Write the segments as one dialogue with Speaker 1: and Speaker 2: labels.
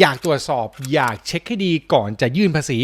Speaker 1: อยากตรวจสอบอยากเช็คให้ดีก่อนจะยื่นภาษี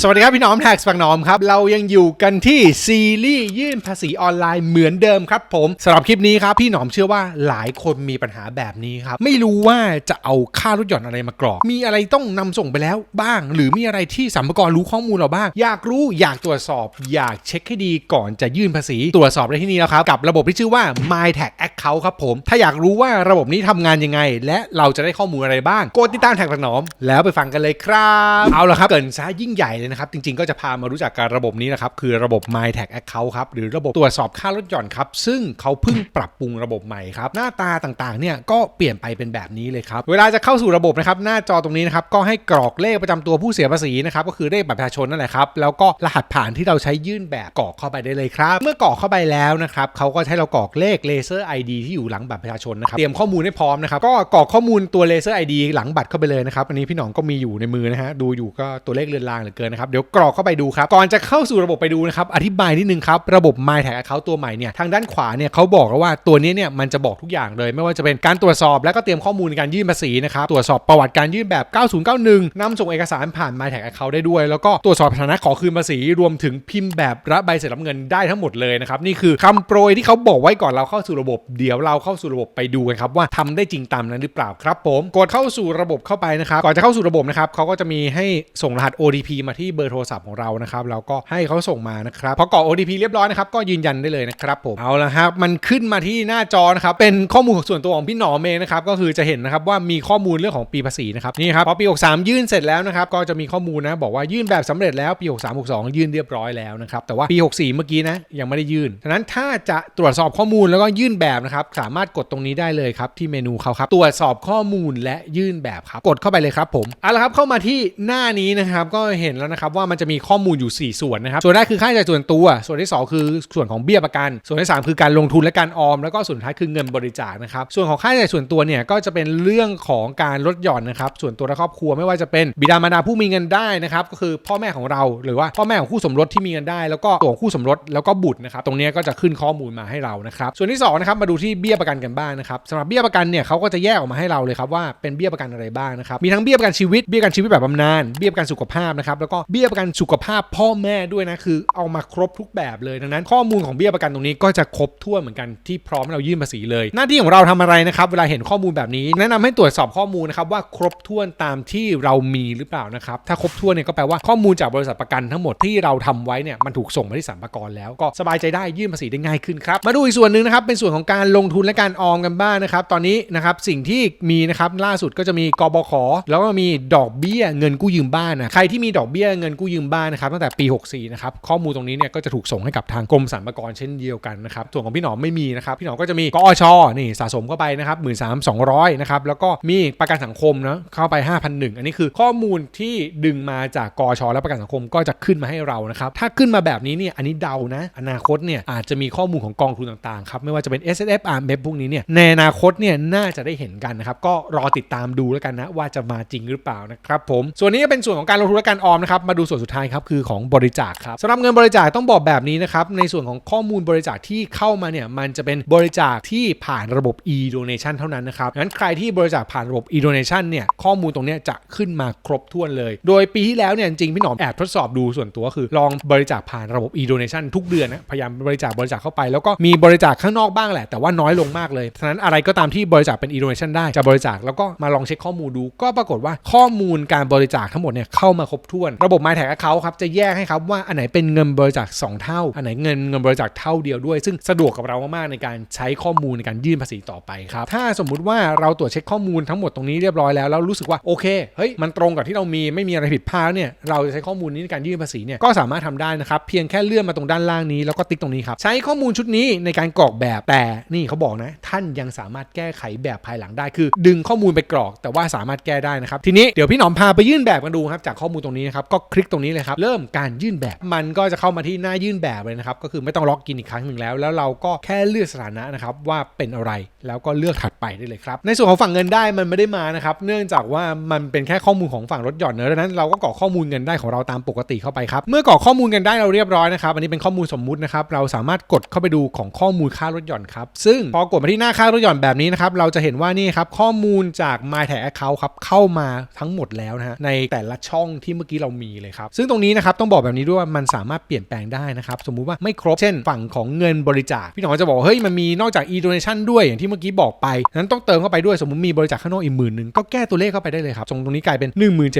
Speaker 1: สวัสดีครับ พี่น้องแท็กส์บางน้อมครับ เรายังอยู่กันที่ซีรีส์ยื่นภาษีออนไลน์เหมือนเดิมครับผมสำหรับคลิปนี้ครับ พี่หนอมเชื่อว่าหลายคนมีปัญหาแบบนี้ครับ ไม่รู้ว่าจะเอาค่ารถหย่อนอะไรมากรอก มีอะไรต้องนำส่งไปแล้วบ้าง หรือมีอะไรที่สัมภาระรู้ข้อมูลเราบ้าง อยากรู้อยากตรวจสอบ อยากเช็คให้ดีก่อนจะยื่นภาษี ตรวจสอบได้ที่นี่แล้วครับกับระบบที่ชื่อว่า My Tag Account ครับผมถ้าอยากรู้ว่าระบบนี้ทำงานยังไง และเราจะได้ข้อมูลอะไรบ้างกดติดตามแท็กบางน้อม แล้วไปฟังกันเลยครับ เอาละครับเกินซะยิ่งใหญ่เลยนะครับ จริงๆ ก็จะพามารู้จักกับระบบนี้นะครับ คือระบบ My Tag Account ครับ หรือระบบตรวจสอบค่ารถหย่อนครับ ซึ่งเขาเพิ่งปรับปรุงระบบใหม่ครับ หน้าตาต่างๆ เนี่ยก็เปลี่ยนไปเป็นแบบนี้เลยครับ เวลาจะเข้าสู่ระบบนะครับ หน้าจอตรงนี้นะครับ ก็ให้กรอกเลขประจำตัวผู้เสียภาษีนะครับ ก็คือเลขบัตรประชาชนนั่นแหละครับ แล้วก็รหัสผ่านที่เราใช้ยื่นแบบกรอกเข้าไปได้เลยครับ เมื่อกรอกเข้าไปแล้วนะครับเขาก็ให้เรากรอกเลขเลเซอร์ ID ที่อยู่หลังบัตรประชาชนนะครับ เตรียมข้อมูลให้พร้อมนะครับ ก็กรอกข้อมูลตัวเลเซอร์ ID หลังบัตรเข้าไปเลยนะครับ อันนี้พี่หนองก็มีอยู่ในมือนะฮะ ดูอยู่ก็ตัวเลขเรือนรางเหลือเกินนะครับเดี๋ยวกรอกเข้าไปดูครับก่อนจะเข้าสู่ระบบไปดูนะครับอธิบายนิดนึงครับระบบ My Tag Account ตัวใหม่เนี่ยทางด้านขวาเนี่ยเขาบอกว่าตัวนี้เนี่ยมันจะบอกทุกอย่างเลย ไม่ว่าจะเป็นการตรวจสอบและก็เตรียมข้อมูลการยื่นภาษีนะครับตรวจสอบประวัติการยื่นแบบ 9091นำส่งเอกสารผ่าน My Tag Account ได้ด้วย แล้วก็ตรวจสอบสถานะขอคืนภาษีรวมถึงพิมพ์แบบรับใบเสร็จรับเงินได้ทั้งหมดเลยนะครับนี่คือคำโปรยที่เขาบอกไว้ก่อนเราเข้าสู่ระบบเดี๋ยวเราเข้าสู่ระบบไปดูกันครับว่าทำได้จริงตามนั้นหรือเปล่าครับผมกดเข้าสู่ระบบเข้าไปนะครับก่อนจะเข้าสู่ระบบนะครับเขาก็จะมีให้ส่งรหัส OTP มาที่เบอร์โทรศัพท์ของเรานะครับแล้วก็ให้เขาส่งมานะครับพอกรอก OTP เรียบร้อยนะครับก็ยืนยันได้เลยนะครับผมเอาละครับมันขึ้นมาที่หน้าจอนะครับเป็นข้อมูลส่วนตัวของพี่หนอมเองนะครับก็คือจะเห็นนะครับว่ามีข้อมูลเรื่องของปีภาษีนะครับนี่ครับพอปี63ยื่นเสร็จแล้วนะครับก็จะมีข้อมูลนะบอกว่ายื่นแบบสำเร็จแล้วปี63 62 ยื่นเรียบร้อยแล้วนะครับแต่ว่าปี 64 เมื่อกี้นะยังไม่ได้ยื่นฉะนั้นถ้าจะตรวจสอบข้อมูลแล้วก็ยื่นแบบนะครับสามารถกดตรงนี้ได้เลยครับที่เมนูเขาครับตรวจสอบข้อมูลและยื่นแบบครับกดเข้าไปเลยครับผมเอาละครับเข้ามาที่หน้านี้นะครับก็เห็นแล้วนะครับว่ามันจะมีข้อมูลอยู่ 4 ส่วนนะครับส่วนแรกคือค่าใช้จ่ายส่วนตัว ส่วนที่ 2 คือส่วนของเบี้ยประกัน ส่วนที่ 3 คือการลงทุนและการออม แล้วก็ส่วนท้ายคือเงินบริจาคนะครับส่วนของค่าใช้จ่ายส่วนตัวเนี่ยก็จะเป็นเรื่องของการลดหย่อนนะครับส่วนตัวและครอบครัวไม่ว่าจะเป็นบิดามารดาผู้มีเงินได้นะครับก็คือพ่อแม่ของเราหรือว่าพ่อแม่ของคู่สมรสที่มีเงินได้ แล้วก็ตัวของคู่สมรสแล้วก็บุตรนะครับตรงนี้ก็จะขึ้นข้อมูลมาให้เรานะครับส่วนที่สองนะครับมาดูที่เบี้ยประกันกันบ้างนะครับสำหรับเบี้ยประกันเนี่ยเขาก็จะแยกออกมาให้เราเลยครับว่าเป็นเบี้ยประกันอะไรบ้างนะครับมีทั้งเบี้ยประกันชีวิตเบี้ยประกันชีวิตแบบบำนาญเบี้ยประกันสุขภาพนะครับแล้วก็เบี้ยประกันสุขภาพพ่อแม่ด้วยนะคือเอามาครบทุกแบบเลยดังนั้น ข้อมูลของเบี้ยประกันตรงนี้ก็จะครบถ้วนเหมือนกันที่พร้อมให้เรายื่นภาษีเลย หน้าที่ของเราทำอะไรนะครับเวลาเห็นข้อมูลแบบนี้ แนะนำให้ตรวจสอบข้อมูลนะครับว่าครบถ้วนตามที่เรามีหรือเปล่านะครับถ้าครบถ้วนเนี่ยก็แปลว่าข้อมูลจากบริษัทประกันทั้งหมดที่เราทำไว้เนี่ยมันถูกส่งมาที่สรรพากรแล้วก็สบายใจได้ยื่นภาษีได้ง่ายขึ้นครับมาดูอีกส่วนหนึ่งนะครับเป็นส่วนของการลงทุนและการออมกันบ้างนะครับตอนนี้นะครับสิ่งที่มีนะครับล่าสุดก็จะมีกบขแล้วก็มีดอกเบี้ยเงินกู้ยืมบ้านนะใครที่มีดอกเบี้ยเงินกู้ยืมบ้านนะครับตั้งแต่ปี 64 นะครับข้อมูลตรงนี้เนี่ยก็จะถูกส่งให้กับทางกรมสรรพากรเช่นเดียวกันนะครับส่วนของพี่หนอมไม่มีนะครับพี่หนอมก็จะมีกอชนี่สะสมเข้าไปนะครับหมื่นสามสองร้อยนะครับแล้วก็มีประกันสังคมนะเข้าไป 5,001 อันนี้คือข้อมูลที่ดึงมาจากกอชและประกันสังคมก็จะขึ้นมาให้เรานะครับถ้าขึ้นมาแบบนี้เนี่ยอันนี้เดานะ อนาคตเนี่ยอาจจะมีข้อมูลของกองทุนต่างๆครับไม่ว่าจะเป็น S S F R M F พวกนี้เนี่ยในอนาคตเนี่ยน่าจะได้เห็นกันนะครับก็รอติดตามดูแล้วกันนะว่าจะมาจริงหรือเปล่านะครับผมส่วนนี้ก็เป็นส่วนของการลงทุนและการออมนะครับมาดูส่วนสุดท้ายครับคือของบริจาคครับสำหรับเงินบริจาคต้องบอกแบบนี้นะครับในส่วนของข้อมูลบริจาคที่เข้ามาเนี่ยมันจะเป็นบริจาคที่ผ่านระบบ e-donation เท่านั้นนะครับงั้นใครที่บริจาคผ่านระบบ e-donation เนี่ยข้อมูลตรงนี้จะขึ้นมาครบถ้วนเลย โดยปีที่แล้วเนี่ยจริงพี่หนอมแอบทดสอบดูส่วนตัวคือ ลองบริจาคผ่านระบบ e-donation ทุกเดือนนะพยายามบริจาคบริจาคเข้าไป แล้วก็มีบริจาคข้างนอกบ้างแหละ แต่ว่าน้อยลงมากเลยฉะนั้นอะไรก็ตามที่บริจาคเป็น e-donation ได้จะบริจาคแล้วก็มาลองเช็คข้อมูลดู ก็ปรากฏว่าข้อมูลการบริจาคทั้งหมดเนี่ยเข้ามาครบถ้วนระบบ My Tag Account ครับจะแยกให้ครับว่าอันไหนเป็นเงินบริจาคสองเท่า อันไหนเงินเงินบริจาคเท่าเดียวด้วย ซึ่งสะดวกกับเรามากๆในการใช้ข้อมูลในการยื่นภาษีต่อไปครับถ้าสมมุติว่าเราตรวจเช็คข้อมูลทั้งหมดตรงนี้เรียบร้อยแล้วแล้วรู้สึกว่าโอเคเฮ้ยมันตรงกับที่เรามีไม่มีอะไรผิดพลาดเนี่ยเราจะใช้ข้อมูลนี้ในการยื่นภาษีเนี่ยก็สามารถทำได้นะครับเพียงแค่เลื่อนมาตรงด้านล่างนี้แล้วก็ติ๊กตรงนี้ครับใช้ข้อมูลชุดนี้ในการกรอกแบบแต่นี่เขาบอกนะ ท่านยังสามารถแก้ไขแบบภายหลังได้คือ ดึงข้อมูลไปกรอก แต่ว่าสามารถแก้ได้นะครับทีนี้เดี๋ยวพี่หนอมพาไปยื่นแบบกันดูครับจากข้อมูลตรงนี้นะครับกคลิกตรงนี้เลยครับ เริ่มการยื่นแบบ มันก็จะเข้ามาที่หน้ายื่นแบบเลยนะครับ ก็คือไม่ต้องล็อกอินอีกครั้งหนึ่งแล้ว แล้วเราก็แค่เลือกสถานะนะครับว่าเป็นอะไร แล้วก็เลือกถัดไปได้เลยครับ ในส่วนของฝั่งเงินได้มันไม่ได้มานะครับ เนื่องจากว่ามันเป็นแค่ข้อมูลของฝั่งรถหย่อนเนอะดังนั้นเราก็กรอกข้อมูลเงินได้ของเราตามปกติเข้าไปครับ เมื่อกรอกข้อมูลเงินได้เราเรียบร้อยนะครับ อันนี้เป็นข้อมูลสมมุตินะครับ เราสามารถกดเข้าไปดูของข้อมูลค่ารถหย่อนครับ ซึ่งพอกดมาที่หน้าค่ารถหย่อนแบบนี้นะครับ เราจะเห็นว่านี่ครับข้อมูลจาก My Tag Account ครับเข้ามาทั้งหมดแล้วนะฮะในแต่ละช่องที่เมื่อกี้เรามีเลยครับ ซึ่งตรงนี้นะครับต้องบอกแบบนี้ด้วยว่ามันสามารถเปลี่ยนแปลงได้นะครับสมมุติว่าไม่ครบเช่นฝั่งของเงินบริจาคพี่หนอจะบอกเฮ้ยมันมีนอกจาก e-donation ด้วยอย่างที่เมื่อกี้บอกไปนั้นต้องเติมเข้าไปด้วยสมมติมีบริจาคข้างนอกอีกหมื่นหนึ่งก็แก้ตัวเลขเข้าไปได้เลยครับตรงตรงนี้กลายเป็น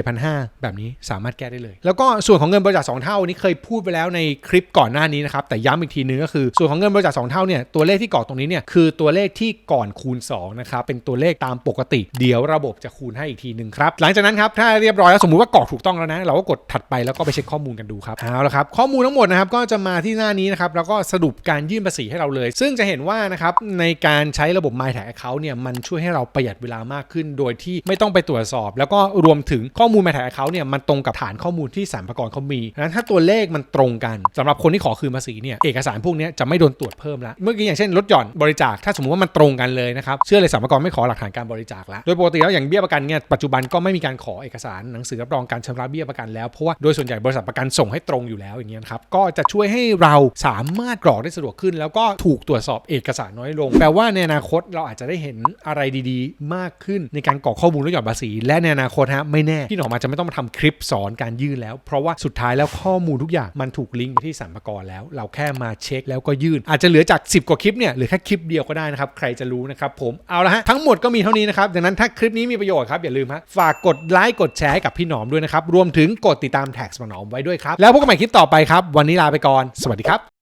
Speaker 1: 17,500 แบบนี้สามารถแก้ได้เลย แล้วก็ส่วนของเงินบริจาค2เท่านี้เคยพูดไปแล้วในคลิปก่อนหน้านี้นะครับแต่ย้ำอีกทีนึงก็คือส่วนของเงินบริจาค2เท่าเนี่ยตัวเลขที่กรอตรงนี้เนี่ยคือตัวเลขที่ก่อนคูณ2นะครับเป็นตัวเลขตามปกติ เดี๋ยวระบบจะคูณให้อีกทีหนึ่งครับหลังจากนั้นครับถ้าเรียบร้อยแล้วสมมุติว่ากรอกถูกต้องแล้วนะเราก็กดถัดไปแล้วก็ไปเช็คข้อมูลกันดูครับเอาละครับข้อมูลทั้งหมดนะครับก็จะมาที่หน้านี้นะครับแล้วก็สรุปการยื่นภาษีให้เราเลย ซึ่งจะเห็นว่านะครับในการใช้ระบบ My Tag Account เนี่ยมันช่วยให้เราประหยัดเวลามากขึ้น โดยที่ไม่ต้องไปตรวจสอบ แล้วก็รวมถึงข้อมูล My Tag Account เนี่ยมันตรงกับฐานข้อมูลที่สรรพากรเขามีนั้นถ้าตัวเลขมันตรงกันสำหรับคนที่ขอคืนภาษีเนี่ยเอกสารพวกนี้จะไม่โดนตรวจเพิ่มละเมื่อกี้อย่างเช่นลดหย่อนบริจาคถ้าสมมติว่ามันตรงกันเลยนะครับเชื่อเลยสรรพากรไม่ขอหลักฐานการบริจาคละโดยปกติแล้วอย่างเบี้ยประกันเนี่ยปัจจุบันก็ไม่มีการขอเอกสารหนังสือรับรองการชำระเบี้ยประกันแล้วเพราะว่าโดยส่วนใหญ่บริษัทประกันส่งให้ตรงอยู่แล้วอย่างเงี้ยครับก็จะช่วยให้เราสามารถกรอกได้สะดวกขึ้น แล้วก็ถูกตรวจสอบเอกสารน้อยลง แปลว่าในอนาคตเราอาจจะได้เห็นอะไรดีๆ มากขึ้นในการกรอกข้อมูลลดหย่อนภาษี และในอนาคตฮะไม่แน่พี่หนอมอาจจะไม่ต้องมาทำคลิปสอนการยื่นแล้ว เพราะว่าสุดท้ายแล้วข้อมูลทุกอย่างมันถูกลิงก์ไปที่สรรพากรแล้ว เราแค่มาเช็คแล้วก็ยื่น อาจจะเหลือจาก 10 กว่าคลิปเนี่ยเหรือแค่คลิปเดียวก็ได้นะครับใครจะรู้นะครับผมเอาละฮะทั้งหมดก็มีเท่านี้นะครับดังนั้นถ้าคลิปนี้มีประโยชน์ครับอย่าลืมฮะฝากกดไลค์กดแชร์ให้กับพี่หนอมด้วยนะครับรวมถึงกดติดตามแท็กสมนอมไว้ด้วยครับ แล้วพบกันใหม่คลิปต่อไปครับ วันนี้ลาไปก่อน สวัสดีครับ